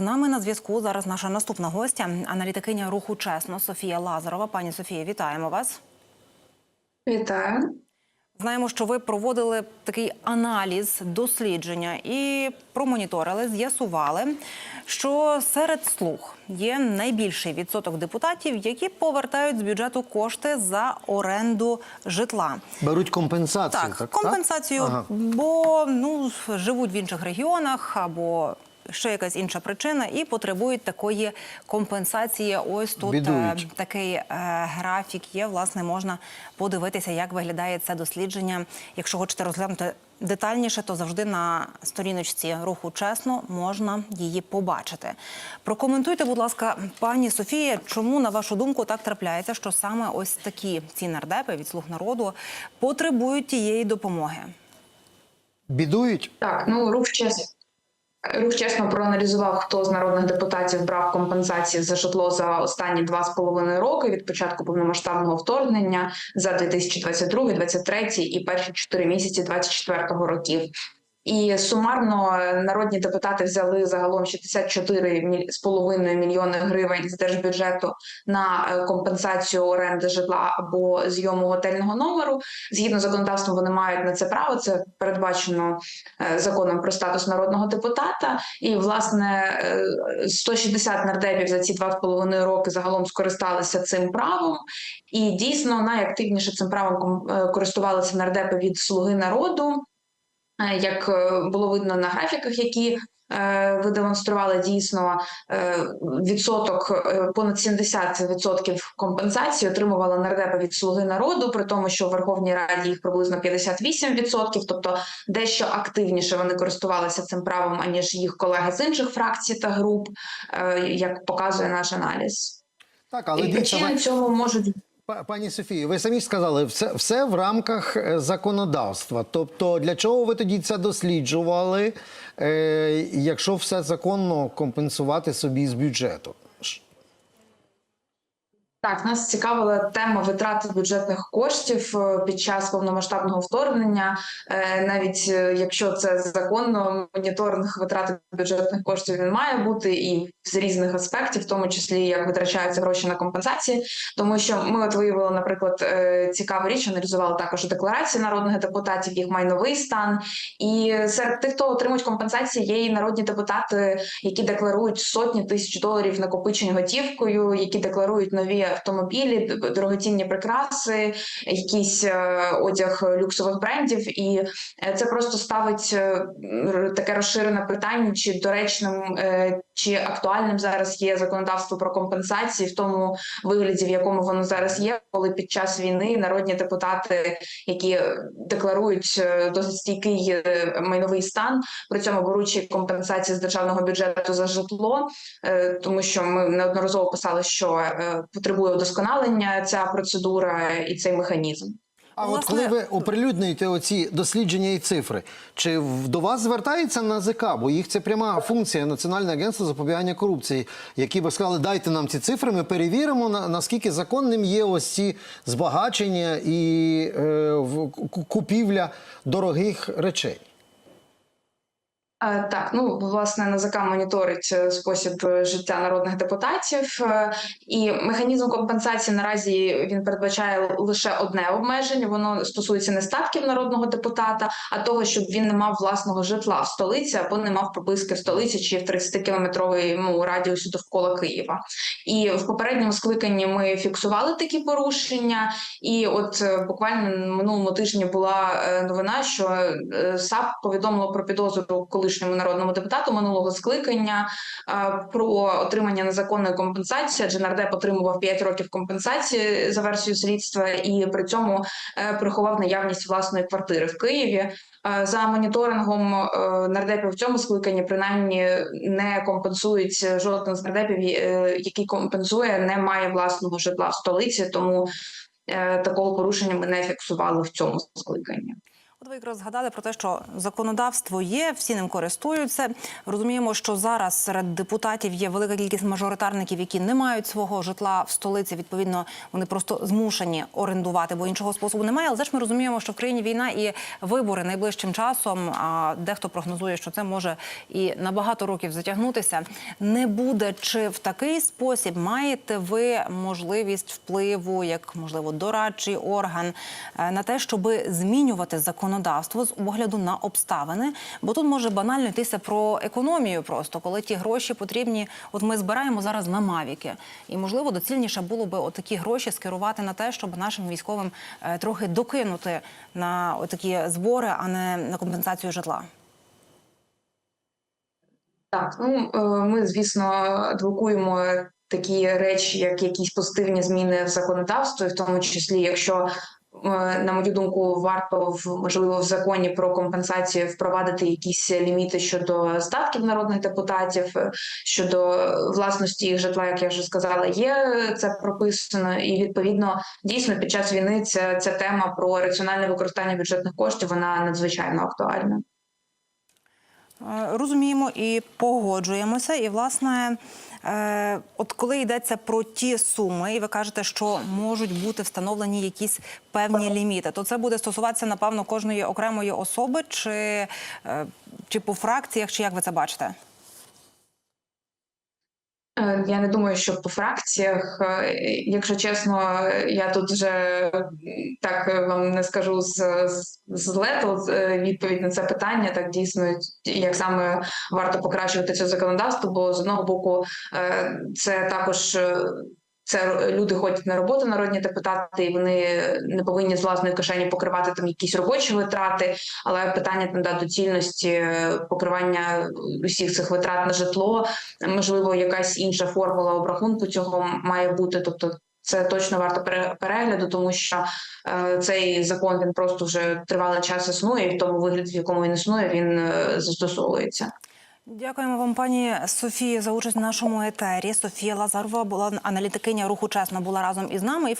З нами на зв'язку зараз наша наступна гостя, аналітикиня руху чесно Софія Лазарова. Пані Софія, вітаємо вас. Вітаю. Знаємо, що ви проводили такий аналіз дослідження і промоніторили, з'ясували, що серед слуг є найбільший відсоток депутатів, які повертають з бюджету кошти за оренду житла. Беруть компенсацію. Так, Так, компенсацію, Ага. бо ну живуть в інших регіонах або. Ще якась інша причина, і потребують такої компенсації. Ось тут е, Бідують. такий е, графік є. Власне, можна подивитися, як виглядає це дослідження. Якщо хочете розглянути детальніше, то завжди на сторіночці руху чесно можна її побачити. Прокоментуйте, будь ласка, пані Софія, чому на вашу думку так трапляється, що саме ось такі ці нардепи від слуг народу потребують тієї допомоги? Бідують. Так, ну рух чесно. Рух чесно проаналізував, хто з народних депутатів брав компенсації за житло за останні два з половиною роки від початку повномасштабного вторгнення за 2022, 2023 і перші чотири місяці 2024 років. І сумарно е, народні депутати взяли загалом 64 міль- з половиною мільйони гривень з держбюджету на е, компенсацію оренди житла або зйому готельного номеру. Згідно з законодавством, вони мають на це право. Це передбачено е, законом про статус народного депутата. І власне е, 160 нардепів за ці два з половиною роки загалом скористалися цим правом. І дійсно найактивніше цим правом користувалися нардепи від слуги народу. Е, Як е, було видно на графіках, які е, ви демонстрували дійсно відсоток понад 70% компенсації отримувала нардепа від слуги народу, при тому, що в Верховній Раді їх приблизно 58%, тобто дещо активніше вони користувалися цим правом аніж їх колеги з інших фракцій та груп, як показує наш аналіз. Так, але І причини цьому можуть Пані Софії, ви самі сказали, все, все в рамках е, законодавства. Тобто, для чого ви тоді це досліджували, е, якщо все законно компенсувати собі з бюджету? Так, нас цікавила тема витрати бюджетних коштів е, під час повномасштабного вторгнення. Е, Навіть е, якщо це законно, моніторинг витрати бюджетних коштів він має бути і з різних аспектів, в тому числі як витрачаються гроші на компенсації. Тому що ми от виявили, наприклад, цікаву річ, аналізували також декларації народних депутатів, їх майновий стан. І серед тих, хто отримують компенсації, є і народні депутати, які декларують сотні тисяч доларів накопичень готівкою, які декларують нові автомобілі, дорогоцінні прикраси, якийсь е, одяг люксових брендів, і е, це просто ставить е, таке розширене питання, чи доречним чи актуальним зараз є законодавство про компенсації в тому вигляді, в якому воно зараз є, коли під час війни народні депутати, які декларують досить стійкий майновий стан, при цьому беручи компенсації з державного бюджету за житло, тому що ми неодноразово писали, що е, потребує удосконалення ця процедура і цей механізм. А от коли ви оприлюднюєте оці дослідження і цифри, чи в- до вас звертається НАЗК, бо їх це пряма функція Національного агентства запобігання корупції, які би сказали, дайте нам ці цифри, ми перевіримо, на- наскільки законним є ось ці збагачення і е, купівля дорогих речей. Е, Так, ну власне НАЗК моніторить е, спосіб е, життя народних депутатів, і механізм компенсації наразі він передбачає лише одне обмеження. Воно стосується не статків народного депутата, а того, щоб він не мав власного житла в столиці або не мав прописки в столиці чи в 30 кілометровому радіусі довкола Києва. І в попередньому скликанні ми фіксували такі порушення. І от буквально минулому тижні була новина, що САП повідомило про підозру колишньому народному депутату минулого скликання е, про отримання незаконної компенсації. Адже нардеп отримував 5 років компенсації за версією слідства, і при цьому е, приховав наявність власної квартири в Києві. Е, За моніторингом нардепів в цьому скликанні принаймні не компенсують жоден з нардепів, який компенсує, не має власного житла в столиці, тому такого порушення ми не фіксували в цьому скликанні. От ви якраз згадали про те, що законодавство є, всі ним користуються. Розуміємо, що зараз серед депутатів є велика кількість мажоритарників, які не мають свого житла в столиці. Відповідно, вони просто змушені орендувати, бо іншого способу немає. Але ж ми розуміємо, що в країні війна і вибори найближчим часом. А дехто прогнозує, що це може і на багато років затягнутися. Не буде чи в такий спосіб маєте ви можливість впливу, як можливо дорадчий орган е, на те, щоб змінювати законодавство з огляду на обставини, бо тут може банально йтися про економію, просто коли ті гроші потрібні. От ми збираємо зараз на мавіки, і можливо доцільніше було би отакі гроші скерувати на те, щоб нашим військовим е, трохи докинути на такі збори, а не на компенсацію житла. Так, ну е, ми, звісно, адвокуємо такі речі, як якісь позитивні зміни в законодавстві, в тому числі, якщо. Е, На мою думку, варто в можливо в законі про компенсацію впровадити якісь ліміти щодо статків народних депутатів, е, щодо власності їх житла, як я вже сказала, є це прописано, і відповідно дійсно під час війни ця, ця тема про раціональне використання бюджетних коштів вона надзвичайно актуальна. Е, Розуміємо і погоджуємося. І власне, е, от коли йдеться про ті суми, і ви кажете, що можуть бути встановлені якісь певні ліміти, то це буде стосуватися напевно кожної окремої особи, чи, е, чи по фракціях, чи як ви це бачите? Е, Я не думаю, що по фракціях, е, якщо чесно, я тут вже так е, вам не скажу з, з, лету відповідь на це питання. Так дійсно, як саме варто покращувати це законодавство, бо з одного боку це також. Е, Це люди ходять на роботу, народні депутати, і вони не повинні з власної кишені покривати там якісь робочі витрати. Але питання там да, доцільності е, покривання усіх цих витрат на житло, можливо, якась інша формула обрахунку цього має бути. Тобто, це точно варто пере- перегляду, тому що е, цей закон він просто вже тривалий час існує, і в тому вигляді, в якому він існує, він е, застосовується. Дякуємо вам, пані Софії, за участь в нашому етері. Софія Лазарова була аналітикиня руху чесно була разом із нами.